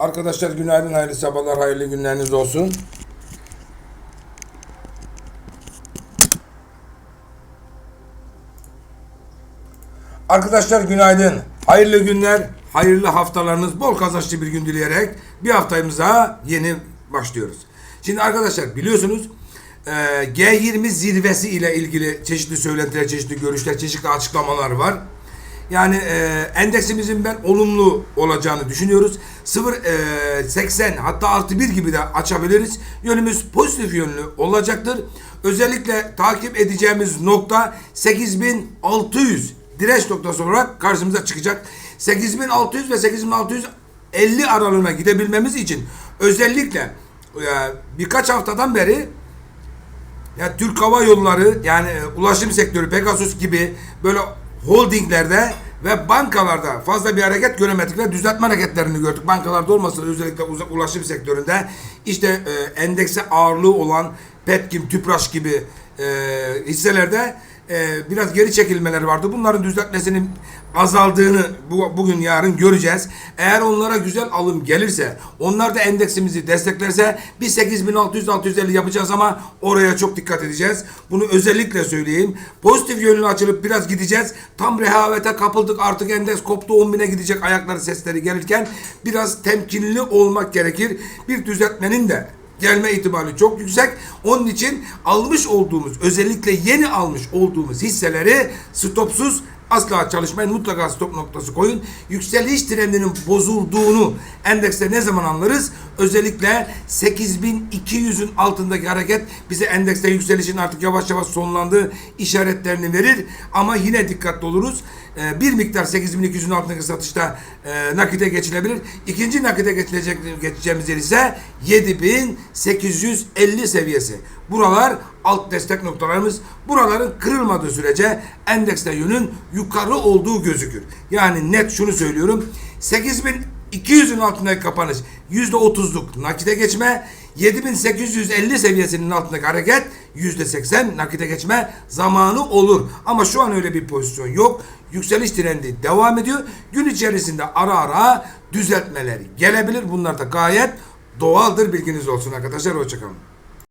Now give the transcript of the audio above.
Arkadaşlar günaydın, hayırlı sabahlar, hayırlı günleriniz olsun. Arkadaşlar günaydın. Hayırlı günler, hayırlı haftalarınız, bol kazançlı bir gün dileyerek bir haftayımıza yeni başlıyoruz. Şimdi arkadaşlar biliyorsunuz e, G20 zirvesi ile ilgili çeşitli söylentiler, çeşitli görüşler, çeşitli açıklamalar var. Yani e, endeksimizin ben olumlu olacağını düşünüyoruz. 0 e, 80 hatta artı 1 gibi de açabiliriz. Yönümüz pozitif yönlü olacaktır. Özellikle takip edeceğimiz nokta 8600 direnç noktası olarak karşımıza çıkacak. 8600 ve 8650 aralığına gidebilmemiz için özellikle e, birkaç haftadan beri ya Türk Hava Yolları yani e, ulaşım sektörü Pegasus gibi böyle holdinglerde ve bankalarda fazla bir hareket göremedik ve düzeltme hareketlerini gördük. Bankalarda olmasa da özellikle uza- ulaşım sektöründe işte e, endekse ağırlığı olan Petkim, Tüpraş gibi e, hisselerde e, biraz geri çekilmeler vardı. Bunların düzeltmesinin azaldığını bu, bugün yarın göreceğiz. Eğer onlara güzel alım gelirse, onlar da endeksimizi desteklerse bir 8600-650 yapacağız ama oraya çok dikkat edeceğiz. Bunu özellikle söyleyeyim. Pozitif yönlü açılıp biraz gideceğiz. Tam rehavete kapıldık artık endeks koptu 10 bine gidecek ayakları sesleri gelirken biraz temkinli olmak gerekir. Bir düzeltmenin de gelme ihtimali çok yüksek. Onun için almış olduğumuz özellikle yeni almış olduğumuz hisseleri stopsuz asla çalışmayın. Mutlaka stop noktası koyun. Yükseliş trendinin bozulduğunu endekste ne zaman anlarız? Özellikle 8200'ün altındaki hareket bize endekste yükselişin artık yavaş yavaş sonlandığı işaretlerini verir. Ama yine dikkatli oluruz. Ee, bir miktar 8200'ün altındaki satışta e, nakite geçilebilir. İkinci nakite geçilecek geçeceğimiz yer ise 7850 seviyesi. Buralar alt destek noktalarımız. Buraların kırılmadığı sürece endekste yönün yukarı olduğu gözükür. Yani net şunu söylüyorum. 8200'ün altındaki kapanış %30'luk nakite geçme 7850 seviyesinin altındaki hareket %80 nakite geçme zamanı olur. Ama şu an öyle bir pozisyon yok. Yükseliş trendi devam ediyor. Gün içerisinde ara ara düzeltmeler gelebilir. Bunlar da gayet doğaldır bilginiz olsun arkadaşlar. Hoşçakalın.